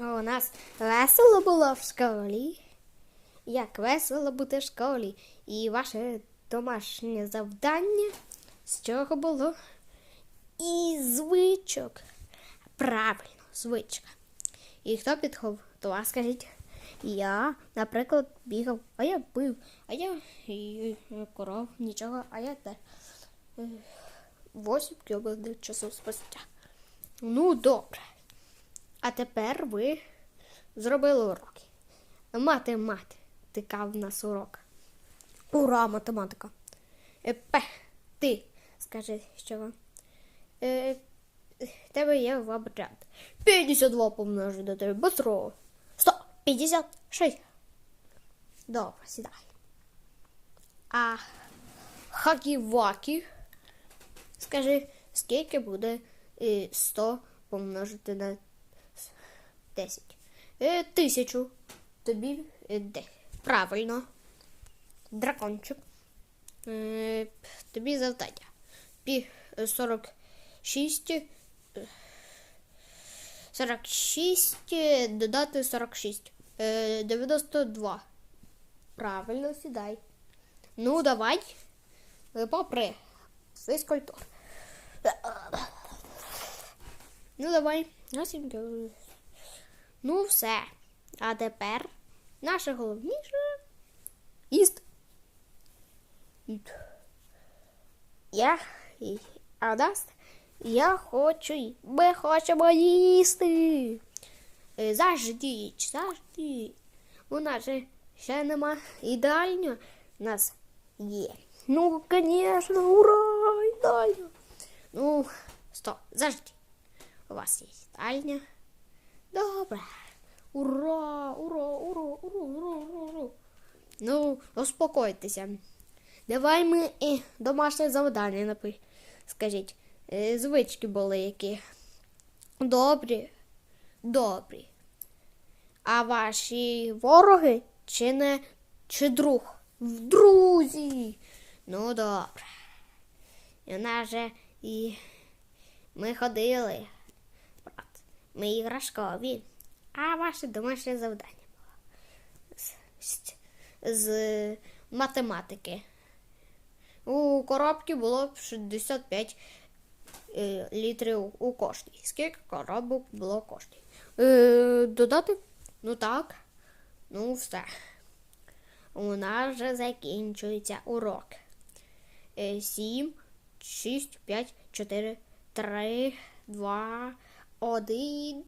У нас весело було в школі. Як весело бути в школі. І ваше домашнє завдання з чого було? І звичок. Правильно, звичка. І хто підготував, скажіть? Я, наприклад, бігав, а я пив, а я коров, нічого, а я те. Восім кілометрів часу спустя. Ну, добре. А тепер ви зробили уроки. Математика в нас урок. Ура, математика. Е, П, ти скажи, що вам. Е, тебе є обряд. 52 помножити на 3. Быстро. 100. 56. Добре, сідай. А хакі-вакі. Скажи, скільки буде е, 100 помножити на 10? Е, тисячу. Тобі е, де? Правильно. Дракончик. Е, тобі завдання. Пі е, 46. е, 46 е, додати 46. Е, 92. Правильно сідай. Ну, давай. Е, Попри фізкультур. Ну, давай. Насінька. Ну, все. А тепер наше головніше. Їд. Я і- а нас я хочу. Ми хочемо їсти. Е, Заждіть, заждіть. У нас же ще нема ідеально. У нас є. Ну, звісно, ура! Ідеально. Ну, стоп, заждіть. У вас є їдальня. Добре. Ура! Ура! Ура! Ура! Ура! Ура! ура. Ну, успокойтеся. Давай ми і домашнє завдання напи. Скажіть, е, звички були які. Добрі. Добрі. А ваші вороги чи не чи друг? В друзі. Ну добре. І в нас же і ми ходили. Ми іграшкові. А ваше домашнє завдання з, з, з математики. У коробці було 65 е, літрів у кожній. Скільки коробок було в кожній? Е, додати? Ну так. Ну, все. У нас вже закінчується урок. Е, 7, 6, 5, 4, 3, 2, 1.